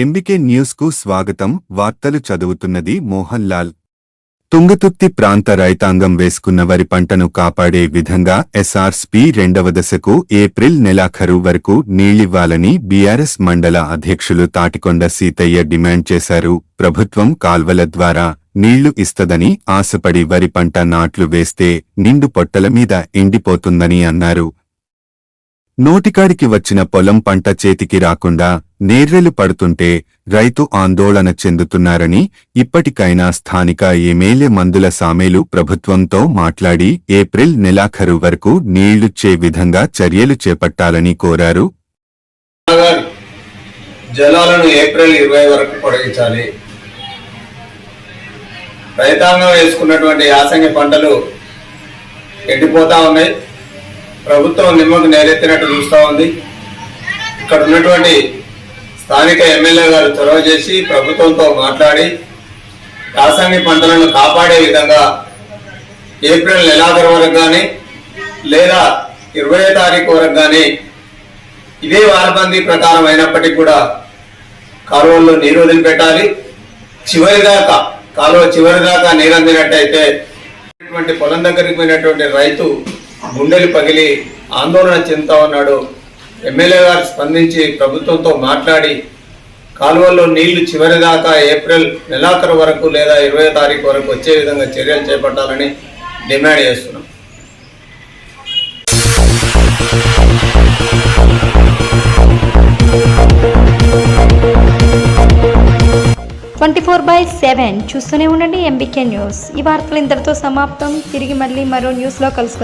MBK న్యూస్కు స్వాగతం. వార్తలు చదువుతున్నది మోహన్ లాల్ తుంగతుత్తి ప్రాంత రైతాంగం వేసుకున్న వరి పంటను కాపాడే విధంగా ఎస్ఆర్స్పీ రెండవ దశకు ఏప్రిల్ నెలాఖరు వరకు నీళ్ళివ్వాలని బీఆర్ఎస్ మండల అధ్యక్షులు తాటికొండ సీతయ్య డిమాండ్ చేశారు. ప్రభుత్వం కాల్వల ద్వారా నీళ్ళు ఇస్తదని ఆశపడి వరి పంట నాట్లు వేస్తే నిండు పొట్టల మీద ఎండిపోతుందని అన్నారు. నోటికాడికి వచ్చిన పొలం పంట చేతికి రాకుండా నేర్రెలు పడుతుంటే రైతు ఆందోళన చెందుతున్నారని ఇప్పటికైనా స్థానిక ఎమ్మెల్యే మందుల సామేలు ప్రభుత్వంతో మాట్లాడి ఏప్రిల్ నెలాఖరు వరకు నీళ్ళుచ్చే విధంగా చర్యలు చేపట్టాలని కోరారు. జలాలను ఏప్రిల్ ఇరవై వరకు పొడిగించాలి. రైతాంగం వేసుకున్నటువంటి యాసంగి పంటలు ఎండిపోతా ఉన్నాయి. ప్రభుత్వం నిమ్మకు నేరెత్తినట్టు చూస్తూ ఉంది. ఇక్కడ ఉన్నటువంటి స్థానిక ఎమ్మెల్యే గారు చొరవ చేసి ప్రభుత్వంతో మాట్లాడి యాసంగి పంటలను కాపాడే విధంగా ఏప్రిల్ నెలాఖరు వరకు కానీ లేదా ఇరవై తారీఖు వరకు కానీ ఇదే వారబందీ ప్రకారం అయినప్పటికీ కూడా కాలువల్లో నీరు వదిలిపెట్టాలి. చివరిదాకా కాలువ చివరి దాకా నీరు అందినట్టయితే పొలం దగ్గరికి పోయినటువంటి రైతు గుండెలు పగిలి ఆందోళన చెందుతా ఉన్నాడు. ఎమ్మెల్యే గారు స్పందించి ప్రభుత్వంతో మాట్లాడి కాలువల్లో నీళ్ళు చివరి దాకా ఏప్రిల్ నెలాఖరు వరకు లేదా ఇరవై తారీఖు వరకు వచ్చే విధంగా చర్యలు చేపట్టాలని డిమాండ్ చేస్తున్నాం. ట్వంటీ ఫోర్ బై సెవెన్ చూస్తూనే ఉండండి ఎంబీకే న్యూస్. ఈ వార్తలు ఇంతటితో సమాప్తం. తిరిగి మళ్ళీ మరో న్యూస్లో కలుసుకుందాం.